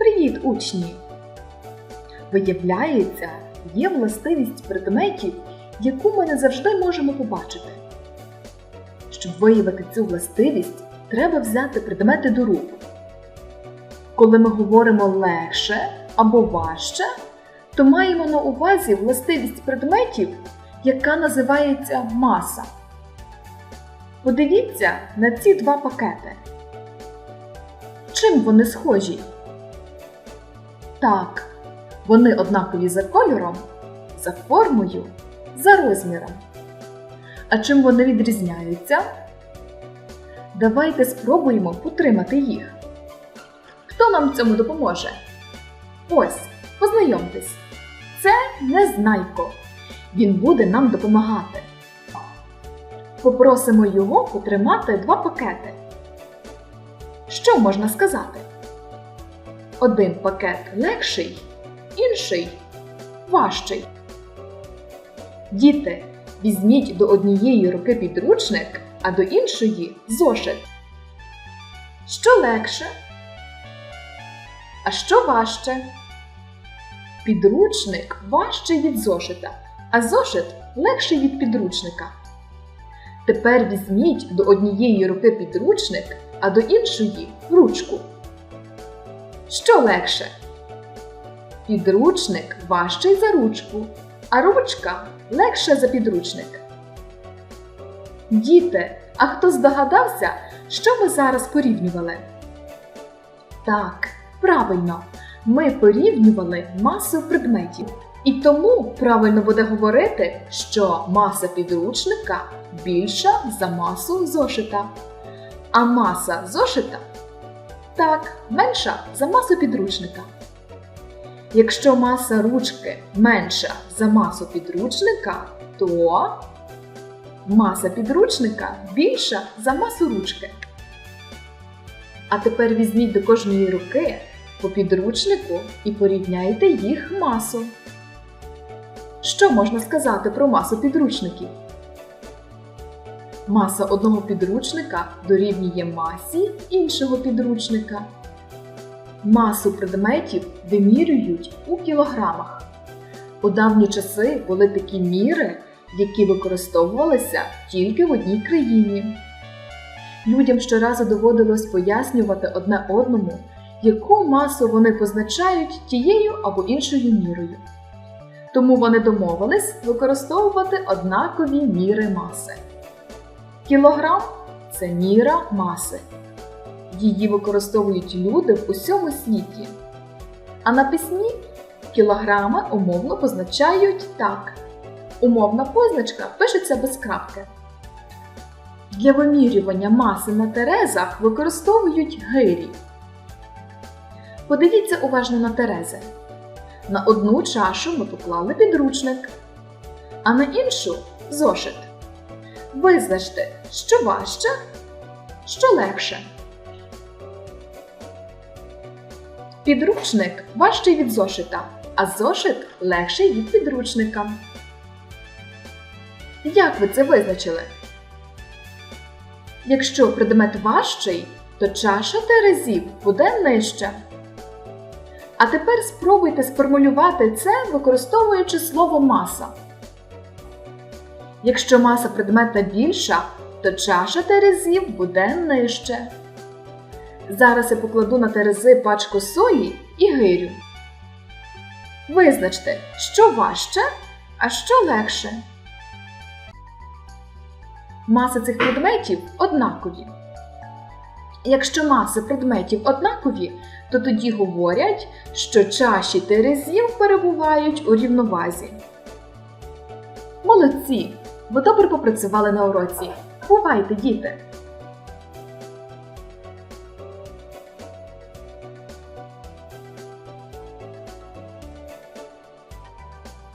Привіт, учні! Виявляється, є властивість предметів, яку ми не завжди можемо побачити. Щоб виявити цю властивість, треба взяти предмети до рук. Коли ми говоримо легше або важче, то маємо на увазі властивість предметів, яка називається маса. Подивіться на ці два пакети. Чим вони схожі? Так, вони однакові за кольором, за формою, за розміром. А чим вони відрізняються? Давайте спробуємо потримати їх. Хто нам цьому допоможе? Ось, познайомтесь. Це Незнайко. Він буде нам допомагати. Попросимо його потримати два пакети. Що можна сказати? Один пакет легший, інший важчий. Діти, візьміть до однієї руки підручник, а до іншої зошит. Що легше? А що важче? Підручник важчий від зошита, а зошит легший від підручника. Тепер візьміть до однієї руки підручник, а до іншої ручку. Що легше? Підручник важчий за ручку, а ручка легша за підручник. Діти, а хто здогадався, що ми зараз порівнювали? Так, правильно, ми порівнювали масу предметів. І тому правильно буде говорити, що маса підручника більша за масу зошита. А маса зошита так, менша за масу підручника. Якщо маса ручки менша за масу підручника, то маса підручника більша за масу ручки. А тепер візьміть до кожної руки по підручнику і порівняйте їх масу. Що можна сказати про масу підручників? Маса одного підручника дорівнює масі іншого підручника. Масу предметів вимірюють у кілограмах. У давні часи були такі міри, які використовувалися тільки в одній країні. Людям щоразу доводилось пояснювати одне одному, яку масу вони позначають тією або іншою мірою. Тому вони домовились використовувати однакові міри маси. Кілограм це міра маси. Її використовують люди в усьому світі. А на письмі кілограми умовно позначають так. Умовна позначка пишеться без крапки. Для вимірювання маси на терезах використовують гирі. Подивіться уважно на терези. На одну чашу ми поклали підручник, а на іншу зошит. Визначте, що важче, що легше. Підручник важчий від зошита, а зошит легший від підручника. Як ви це визначили? Якщо предмет важчий, то чаша терезів буде нижча. А тепер спробуйте сформулювати це, використовуючи слово маса. Якщо маса предмета більша, то чаша терезів буде нижче. Зараз я покладу на терези пачку сої і гирю. Визначте, що важче, а що легше. Маси цих предметів однакові. Якщо маси предметів однакові, то тоді говорять, що чаші терезів перебувають у рівновазі. Молодці! Ви добре попрацювали на уроці. Бувайте, діти!